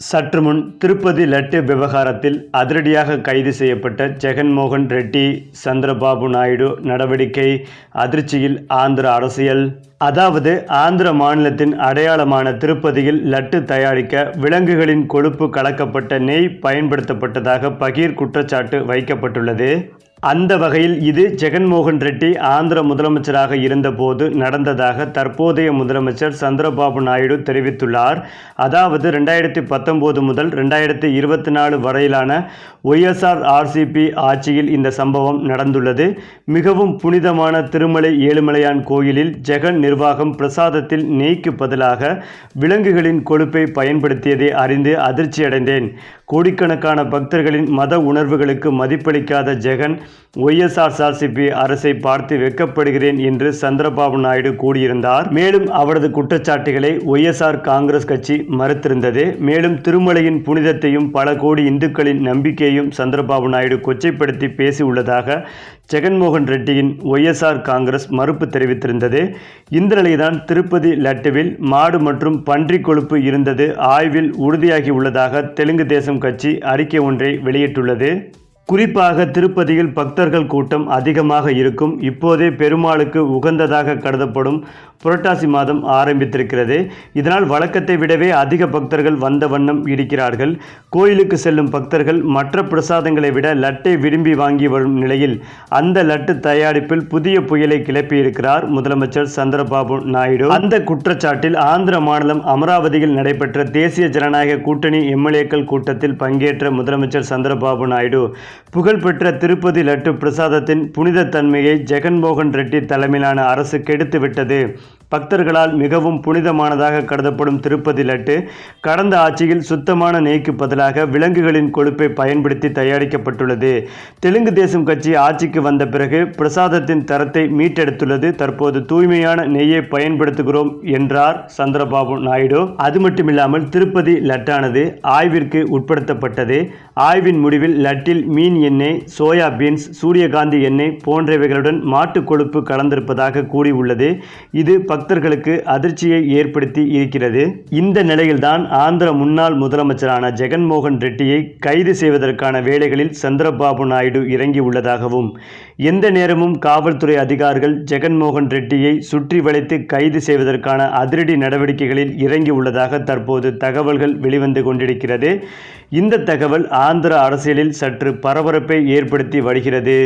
சற்று முன் திருப்பதி லட்டு விவகாரத்தில் அதிரடியாக கைது செய்யப்பட்ட ஜெகன்மோகன் ரெட்டி சந்திரபாபு நாயுடு நடவடிக்கை அதிர்ச்சியில் ஆந்திர அரசியல். அதாவது ஆந்திர மாநிலத்தின் அடையாளமான திருப்பதியில் லட்டு தயாரிக்க விலங்குகளின் கொழுப்பு கலக்கப்பட்ட நெய் பயன்படுத்தப்பட்டதாக பகீர் குற்றச்சாட்டு வைக்கப்பட்டுள்ளது. அந்த வகையில் இது ஜெகன்மோகன் ரெட்டி ஆந்திர முதலமைச்சராக இருந்தபோது நடந்ததாக தற்போதைய முதலமைச்சர் சந்திரபாபு நாயுடு தெரிவித்துள்ளார். அதாவது ரெண்டாயிரத்தி பத்தொம்போது முதல் ரெண்டாயிரத்தி இருபத்தி நாலு வரையிலான ஒய்எஸ்ஆர் ஆர்சிபி ஆட்சியில் இந்த சம்பவம் நடந்துள்ளது. மிகவும் புனிதமான திருமலை ஏழுமலையான் கோயிலில் ஜெகன் நிர்வாகம் பிரசாதத்தில் நெய்க்கு பதிலாக விலங்குகளின் கொழுப்பை பயன்படுத்தியதை அறிந்து அதிர்ச்சியடைந்தேன். கோடிக்கணக்கான பக்தர்களின் மத உணர்வுகளுக்கு மதிப்பளிக்காத ஜெகன் ஒய்எஸ்ஆர்சிபி அரசை பார்த்து வெட்கப்படுகிறேன் என்று சந்திரபாபு நாயுடு கூறியிருந்தார். மேலும் அவரது குற்றச்சாட்டுகளை ஒய்எஸ்ஆர் காங்கிரஸ் கட்சி மறுத்திருந்தது. மேலும் திருமலையின் புனிதத்தையும் பல கோடி இந்துக்களின் நம்பிக்கையையும் சந்திரபாபு நாயுடு கொச்சைப்படுத்தி பேசியுள்ளதாக ஜெகன்மோகன் ரெட்டியின் ஒய்எஸ்ஆர் காங்கிரஸ் மறுப்பு தெரிவித்திருந்தது. இந்த நிலையில்தான் திருப்பதி லட்டுவில் மாடு மற்றும் பன்றி கொழுப்பு இருந்தது. ஆய்வில் உறுதியாகி உள்ளதாக தெலுங்கு தேசம் கட்சி அறிக்கை ஒன்றை வெளியிட்டுள்ளது. குறிப்பாக திருப்பதியில் பக்தர்கள் கூட்டம் அதிகமாக இருக்கும். இப்போதே பெருமாளுக்கு உகந்ததாக கருதப்படும் புரட்டாசி மாதம் ஆரம்பித்திருக்கிறது. இதனால் வழக்கத்தை விடவே அதிக பக்தர்கள் வந்த வண்ணம் இருக்கிறார்கள். கோயிலுக்கு செல்லும் பக்தர்கள் மற்ற பிரசாதங்களை விட லட்டை விரும்பி வாங்கி வரும் நிலையில் அந்த லட்டு தயாரிப்பில் புதிய புயலை கிளப்பியிருக்கிறார் முதலமைச்சர் சந்திரபாபு நாயுடு. அந்த குற்றச்சாட்டில் ஆந்திர மாநிலம் அமராவதியில் நடைபெற்ற தேசிய ஜனநாயக கூட்டணி எம்எல்ஏக்கள் கூட்டத்தில் பங்கேற்ற முதலமைச்சர் சந்திரபாபு நாயுடு. புகழ்பெற்ற திருப்பதி லட்டு பிரசாதத்தின் புனித தன்மையை ஜெகன்மோகன் ரெட்டி தலைமையிலான அரசு கெடுத்துவிட்டது. பக்தர்களால் மிகவும் புனிதமானதாக கருதப்படும் திருப்பதி லட்டு கடந்த ஆட்சியில் சுத்தமான நெய்க்கு பதிலாக விலங்குகளின் கொழுப்பை பயன்படுத்தி தயாரிக்கப்பட்டுள்ளது. தெலுங்கு தேசம் கட்சி ஆட்சிக்கு வந்த பிறகு பிரசாதத்தின் தரத்தை மீட்டெடுத்துள்ளது. தற்போது தூய்மையான நெய்யை பயன்படுத்துகிறோம் என்றார் சந்திரபாபு நாயுடு. அது மட்டுமில்லாமல் திருப்பதி லட்டானது ஆய்விற்கு உட்படுத்தப்பட்டது. ஆய்வின் முடிவில் லட்டில் மீன் எண்ணெய் சோயா பீன்ஸ் சூரியகாந்தி எண்ணெய் போன்றவைகளுடன் மாட்டு கொழுப்பு கலந்திருப்பதாக கூறியுள்ளது. இது பக்தர்களுக்கு அதிர்ச்சியை ஏற்படுத்தி இருக்கிறது. இந்த நிலையில்தான் ஆந்திர முன்னாள் முதலமைச்சரான ஜெகன்மோகன் ரெட்டியை கைது செய்வதற்கான வேலைகளில் சந்திரபாபு நாயுடு இறங்கியுள்ளதாகவும் எந்த நேரமும் காவல்துறை அதிகாரிகள் ஜெகன்மோகன் ரெட்டியை சுற்றி வளைத்து கைது செய்வதற்கான அதிரடி நடவடிக்கைகளில் இறங்கியுள்ளதாக தற்போது தகவல்கள் வெளிவந்து கொண்டிருக்கிறது. இந்த தகவல் ஆந்திர அரசியலில் சற்று பரபரப்பை ஏற்படுத்தி வருகிறது.